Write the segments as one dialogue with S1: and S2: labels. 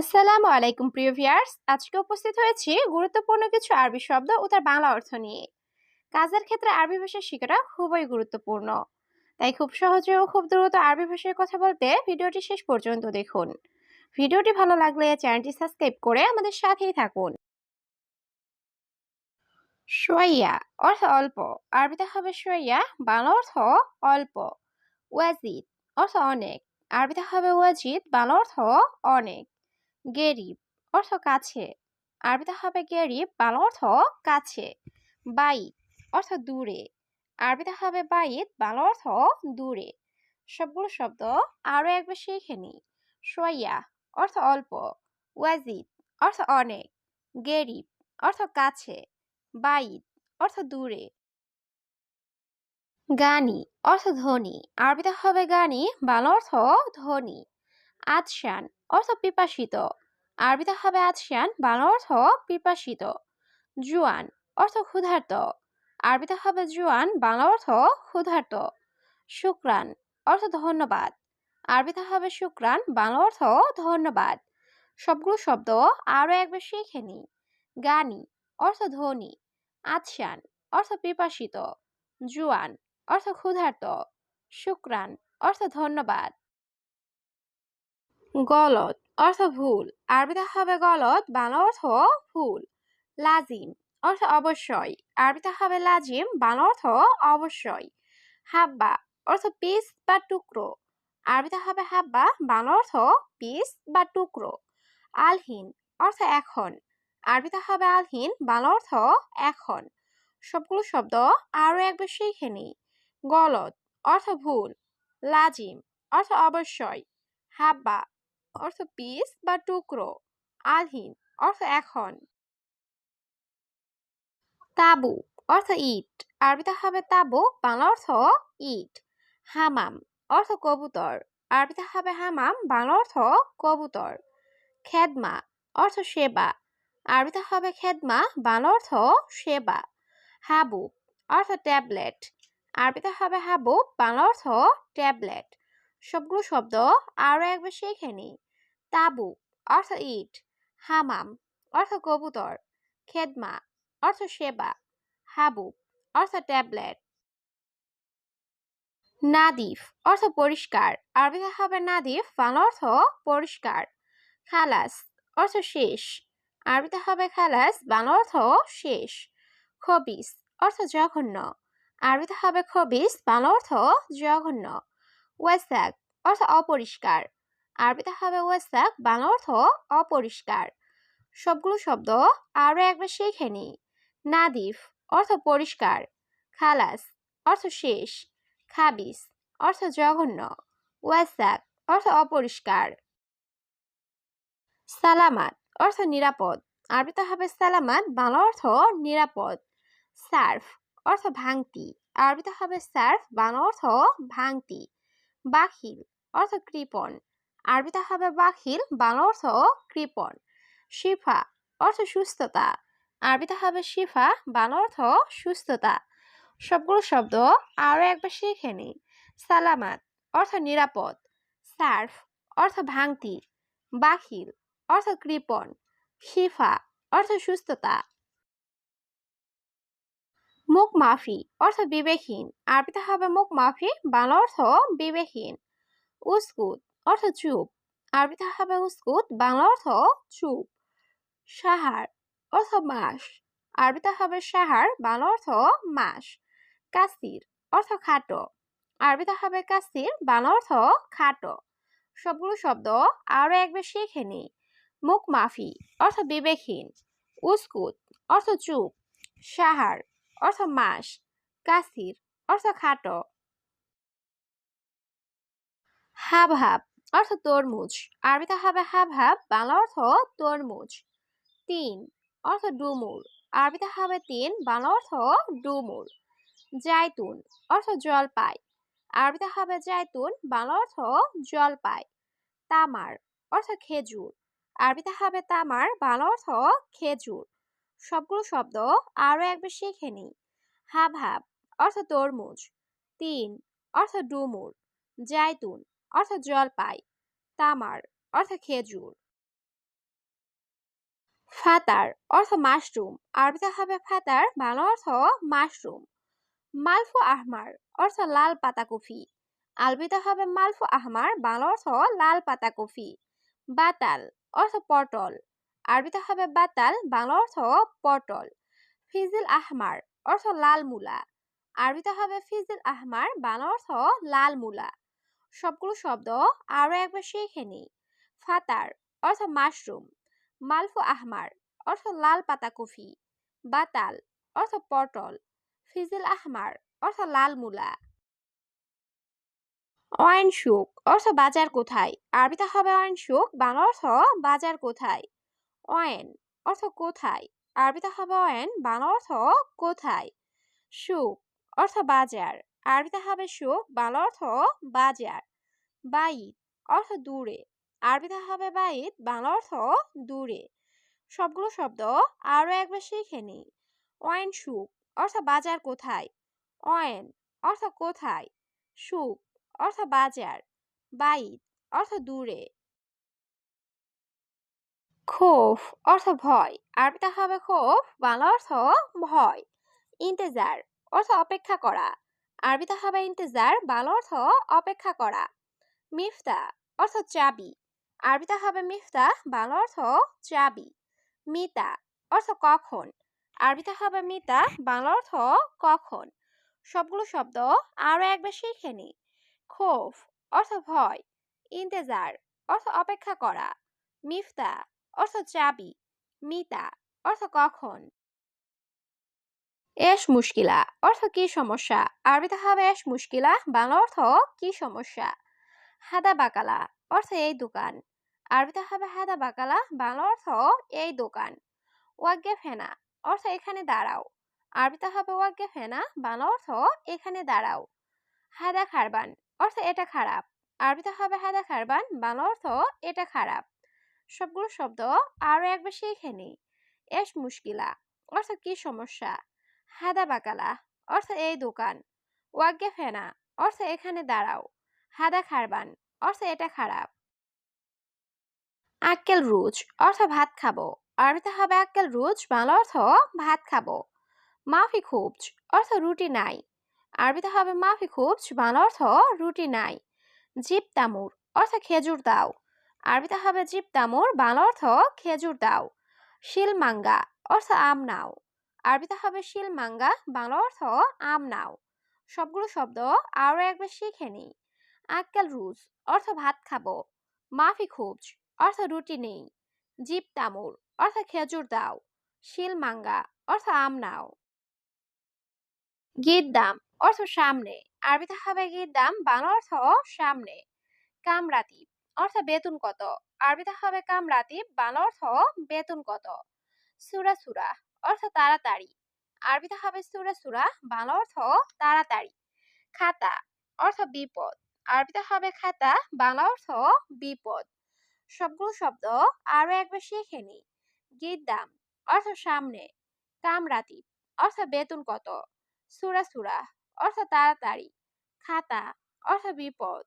S1: আসসালামু আলাইকুম, প্রিয় ভিয়ার্স আজকে উপস্থিত হয়েছি গুরুত্বপূর্ণ কিছু আরবি শব্দ ও তার বাংলা অর্থ নিয়ে। কাজের ক্ষেত্রে আরবি ভাষা শেখাটা খুবই গুরুত্বপূর্ণ। তাই খুব সহজে ও খুব দ্রুত আরবি ভাষায় কথা বলতে ভিডিওটি শেষ পর্যন্ত দেখুন। ভিডিওটি ভালো লাগলে চ্যানেলটি সাবস্ক্রাইব করে আমাদের সাথেই থাকুন। সোয়াইয়া অর্থ অল্প। আরবিতে হবে সোয়াইয়া, বাংলা অর্থ অল্প। ওয়াজিদ অর্থ অনেক। আরবিতে হবে ওয়াজিদ, বাংলা অর্থ অনেক। গেরিব অর্থ কাছে। আরবিতে হবে গেরিব, বাংলা অর্থ কাছে। বাইত অর্থ দূরে। আরবিতে হবে বাইত, বাংলা অর্থ দূরে। সবগুলো শব্দ আরও একবার শিখে নি সোয়া অর্থ অল্প। ওয়াজিদ অর্থ অনেক। গেরিব অর্থ কাছে। বাইত অর্থ দূরে। গানি অর্থ ধনী। আরবিতে হবে গানি, বাংলা অর্থ ধনী। আদশান অর্থ পিপাসিত। আরবিতে হবে আদশান বাংলা অর্থ পিপাসিত। জুয়ান অর্থ ক্ষুধার্ত। আরবিতে হবে জুয়ান, বাংলা অর্থ ক্ষুধার্ত। শুক্রান অর্থ ধন্যবাদ। আরবিতে হবে শুক্রান, বাংলা অর্থ ধন্যবাদ। সবগুলো শব্দ আরও একবার শিখে নি। গানি অর্থ ধনী। আদশান অর্থ পিপাসিত। জুয়ান অর্থ ক্ষুধার্ত। শুক্রান অর্থ ধন্যবাদ। গলত, অর্থ ভুল। আরবিতে হবে গলত, বাংলা অর্থ ভুল। লাজিম, অর্থ অবশ্যই। আরবিতে হবে লাজিম, বাংলা অর্থ অবশ্যই। হাব্বা, অর্থ পিস বা টুকরো। আরবিতে হবে হাব্বা, বাংলা অর্থ পিস বা টুকরো। আলহিন, অর্থ এখন। আরবিতে হবে আলহিন, বাংলা অর্থ এখন। সবগুলো শব্দ আরও একবার শিখে নিই। গলত, অর্থ ভুল। লাজিম, অর্থ অবশ্যই। হাব্বা অর্থ পিস বা টুকরো। আলহিন অর্থ এখন। তাবু, অর্থ ইট আরবিতে হবে তাবু, বাংলা অর্থ ইট হামাম, অর্থ কবুতর। আরবিতে হবে হামাম, বাংলা অর্থ কবুতর। খেদমা, অর্থ সেবা। আরবিতে হবে খেদমা, বাংলা অর্থ সেবা। হাবুব, অর্থ ট্যাবলেট। আরবিতে হবে হাবুব, বাংলা অর্থ ট্যাবলেট। সবগুলো শব্দ আরও একবার শিখে নিই। তাবু, অর্থ ইট। হামাম, অর্থ কবুতর। খেদমা, অর্থ সেবা। হাবুব, অর্থ ট্যাবলেট। নাদিফ, অর্থ পরিষ্কার। আরবিতে হবে নাদিফ, বাংলা অর্থ পরিষ্কার। খালাস, অর্থ শেষ। আরবিতে হবে খালাস, বাংলা অর্থ শেষ। খবিস, অর্থ জঘন্য। আরবিতে হবে খবিস, বাংলা অর্থ জঘন্য। ওয়েসাক অর্থ অপরিষ্কার। আরবিতে হবে ওয়েসাক বাংলা অর্থ অপরিষ্কার। সবগুলো শব্দ আরও একবার শিখে নি নাদিফ অর্থ পরিষ্কার। খালাস অর্থ শেষ। খাবিস অর্থ জঘন্য। ওয়াসাক অর্থ অপরিষ্কার। সালামাত অর্থ নিরাপদ। আরবিতে হবে সালামাত, বাংলা অর্থ নিরাপদ। সার্ফ অর্থ ভাঙতি। আরবিতে হবে সার্ফ, বাংলা অর্থ ভাঙতি। বাখিল অর্থ কৃপণ আরবিতে হবে বাখিল বাংলা অর্থ কৃপণ শিফা, অর্থ সুস্থতা। আরবিতে হবে শিফা, বাংলা অর্থ সুস্থতা। সবগুলো শব্দ আরও একবার শিখে নিই। সালামাত, অর্থ নিরাপদ। সার্ফ, অর্থ ভাঙতি। বাখিল অর্থ কৃপণ শিফা, অর্থ সুস্থতা। মুখ মাফি অর্থ বিবেকহীন। আরবিতে হবে মুখ মাফি, বাংলা অর্থ বিবেকহীন। উস্কুত অর্থ চুপ। আরবিতে হবে উস্কুত, বাংলা অর্থ চুপ। সাহার অর্থ মাস। আরবিতে হবে সাহার, বাংলা অর্থ মাস। কাসির অর্থ খাটো। আরবিতে হবে কাসির, বাংলা অর্থ খাটো। সবগুলো শব্দ আরও একবার শিখে নিই। মুখ মাফি অর্থ বিবেকহীন। উস্কুত অর্থ চুপ। সাহার অর্থ মাস কাসির অর্থ খাটো। হাব হাব, অর্থ তরমুজ। আরবিতে হবে হাব হাব, বাংলা অর্থ তরমুজ। তিন, অর্থ ডুমুর। আরবিতে হবে তিন, বাংলা অর্থ ডুমুর। জায়তুন অর্থ জলপাই। আরবিতে হবে জায়তুন বাংলা অর্থ জলপাই। তামার, অর্থ খেজুর। আরবিতে হবে তামার, বাংলা অর্থ খেজুর। সবগুলো শব্দ আরও একবার শিখে নিই। হাব হাব অর্থ তরমুজ। তিন অর্থ ডুমুর। জায়তুন অর্থ জলপাই। তামার অর্থ খেজুর। ফাতার অর্থ মাশরুম। আরবিতে হবে ফাতার, বাংলা অর্থ মাশরুম। মালফু আহমার অর্থ লাল পাতা কফি। আরবিতে হবে মালফু আহমার, বাংলা অর্থ লাল পাতা কফি। বাতাল অর্থ পটল। আরবিতে হবে বাতাল, বাংলা অর্থ পটল। ফিজিল আহমার অর্থ লাল মূলা। আরবিতে হবে ফিজিল আহমার, বাংলা অর্থ লাল মূলা। সবগুলো শব্দ আরও একবার শিখে নিই। ফাতার অর্থ মাশরুম। মালফু আহমার অর্থ লাল পাতা কফি। বাতাল অর্থ পটল। ফিজিল আহমার অর্থ লাল মূলা। অয়েন শুক অর্থ বাজার কোথায়? আরবিতে হবে অয়েন শুক বাংলা অর্থ বাজার কোথায়? অয়েন অর্থ কোথায়? আরবিতে হবে অয়েন, বাংলা অর্থ কোথায়? সুক অর্থ বাজার, আরবিতে হবে সুক বাংলা অর্থ বাজার। বাইত অর্থ দূরে, আরবিতে হবে বাইত, বাংলা অর্থ দূরে। সবগুলো শব্দ আরও একবার শিখে নিই। অয়েন সুক অর্থ বাজার কোথায়? অয়েন অর্থ কোথায়? সুক অর্থ বাজার। বাইত অর্থ দূরে খোফ অর্থ ভয়। আরবিতে হবে খোফ, বাংলা অর্থ ভয়। ইন্তেজার অর্থ অপেক্ষা করা। আরবিতে হবে ইন্তেজার, বাংলা অর্থ অপেক্ষা করা। মিফতা অর্থ চাবি। আরবিতে হবে মিফতা, বাংলা অর্থ চাবি। মিতা অর্থ কখন। আরবিতে হবে মিতা, বাংলা অর্থ কখন। সবগুলো শব্দ আরও একবার শিখে নি। খোফ অর্থ ভয়। ইন্তেজার অর্থ অপেক্ষা করা। মিফতা অর্থ চাবি, মিতা, অর্থ কখন? এস মুশকিলা, অর্থ কি সমস্যা? আরবিতে হবে এস মুশকিলা, বাংলা অর্থ কি সমস্যা? হাদা বাকালা, অর্থ এই দোকান। আরবিতে হবে হাদা বাকালা, বাংলা অর্থ এই দোকান। ওয়াগ্গে ফেনা, অর্থ এখানে দাঁড়াও। আরবিতে হবে ওয়াগ্গে ফেনা, বাংলা অর্থ এখানে দাঁড়াও। হাদা খারবান, অর্থ এটা খারাপ। আরবিতে হবে হাদা খারবান, বাংলা অর্থ এটা খারাপ। সবগুলো শব্দ আরও একবার শিখে নিই। এস মুশকিলা, অর্থ কি সমস্যা? হাদা বাকালা, অর্থ এই দোকান। ওয়াগ্গে ফেনা, অর্থ এখানে দাঁড়াও। হাদা খারবান, অর্থ এটা খারাপ। আক্কেল রুজ, অর্থ ভাত খাব। আরবিতে হবে আক্কেল রুজ, বাংলা অর্থ ভাত খাব। মাফি খুবজ, অর্থ রুটি নাই। আরবিতে হবে মাফি খুবজ, বাংলা অর্থ রুটি নাই। জিপ তামুর, অর্থ খেজুর দাও। আরবিতে হবে জিপ তামুর, বাংলা অর্থ খেজুর দাও। শিল মাঙ্গা অর্থ আম নাও। আরবিতে হবে শিল মাঙ্গা, বাংলা অর্থ আম নাও। সবগুলো শব্দ আরও একবার শিখে নিই। আক্কেল রুজ অর্থ ভাত খাব। মাফি খুবজ অর্থ রুটি নেই। জিপ তামুর অর্থ খেজুর দাও। শিল মাঙ্গা অর্থ আম নাও। গীত দাম অর্থ সামনে। আরবিতে হবে গীত দাম, বাংলা অর্থ সামনে। কামরাতিব অর্থ বেতন কত? আরবিতে হবে কামরাতিব বাংলা অর্থ বেতন কত? সুরা সুরা, অর্থ তাড়াতাড়ি। আরবিতে হবে সুরা সুরা, বাংলা অর্থ তাড়াতাড়ি। খাতা, অর্থ বিপদ। আরবিতে হবে খাতা, বাংলা অর্থ বিপদ। সবগুলো শব্দ আরও একবার শিখে নি। গিদ্দাম অর্থ সামনে। কামরাতি, অর্থ বেতন কত? সুরা সুরা, অর্থ তাড়াতাড়ি। খাতা, অর্থ বিপদ।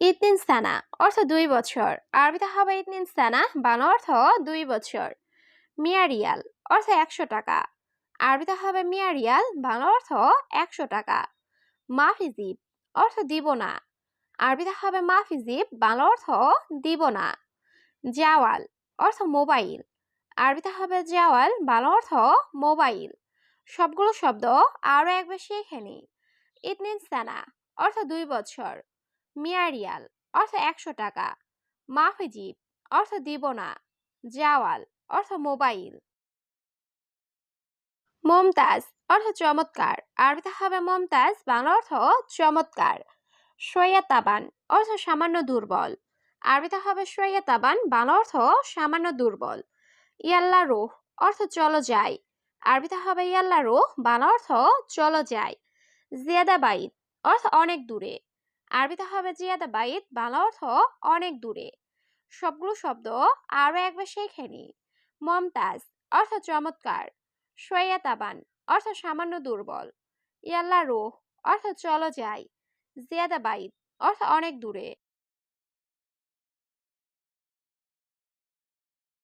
S1: ইতিন সানা, অর্থ দুই বছর। আরবিতে হবে ইতিন সানা, বাংলা অর্থ দুই বছর। মিয়া রিয়াল, অর্থ একশো টাকা। আরবিতে হবে মিয়া রিয়াল, বাংলা অর্থ একশো টাকা। মাফিজিব অর্থ দিব না আরবিতে হবে মাফিজিব বাংলা অর্থ দিব না জাওয়াল, অর্থ মোবাইল। আরবিতে হবে জাওয়াল, বাংলা অর্থ মোবাইল। সবগুলো শব্দ আরও এক শিখে নি। ইতনিন সানা, অর্থ দুই বছর। মিয়ারিয়াল, অর্থ একশো টাকা। মাফিজিব অর্থ দিব না জাওয়াল, অর্থ মোবাইল। মমতাজ, অর্থ চমৎকার। আরবিতে হবে মমতাজ, বাংলা অর্থ চমৎকার। সৈয়া তাবান অর্থ সামান্য দুর্বল। আরবিতে হবে সৈয়া তাবান বাংলা অর্থ সামান্য দুর্বল। ইয়াল্লা রোহ, অর্থ চলো যাই। আরবিতে হবে ইয়াল্লা রোহ, বাংলা অর্থ চলো যাই। জিয়াদা বাইত অর্থ অনেক দূরে। আরবিতে হবে জিয়াদা বাইত বাংলা অর্থ অনেক দূরে। সবগুলো শব্দ আরও একবার শেখে নি। মমতাজ, অর্থ চমৎকার। সৈয়াতাবান অর্থ সামান্য দুর্বল। ইয়াল্লা রোহ, অর্থ চলো যাই। জিয়াদা বাইত অর্থ অনেক দূরে।